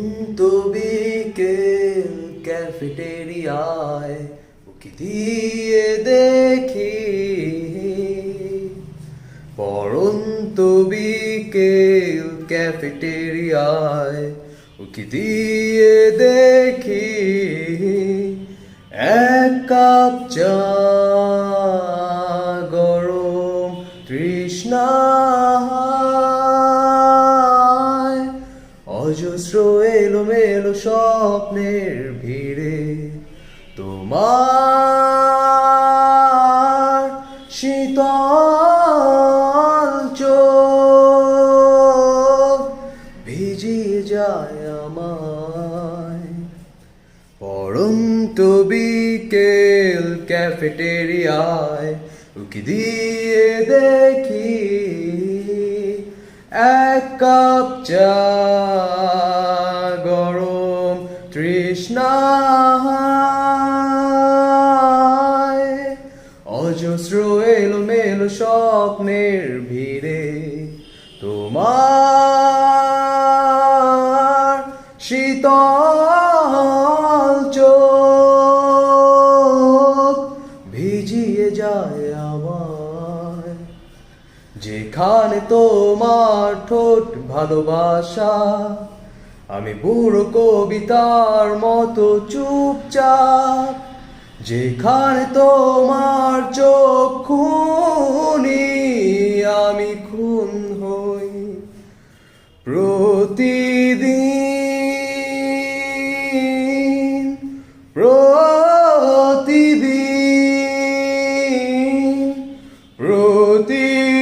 পরন্ত বিকেল ক্যাফেটেরিয়ায় উকি দিয়ে দেখি। পরন্ত বিকেল ক্যাফেটেরিয়ায় উকি দিয়ে দেখি। এক কাপ চা অজস্র এলোমেলো স্বপ্নের ভিড়ে তোমার শীতল ভিজিয়ে যায় আমায়। পরন্ত বিকেল ক্যাফেটেরিয়ায় উকি দিয়ে দেখি এক কাপ চা এলোমেলো স্বপ্নের ভিড়ে। তোমার চোখ ভিজিয়ে যায় আমার যেখানে তোমার ঠোঁট ভালোবাসা, আমি বুড়ো কবিতার মতো চুপচাপ। যেখানে তোমার চোখ প্রতিদিন প্রতিদিন প্রতিদিন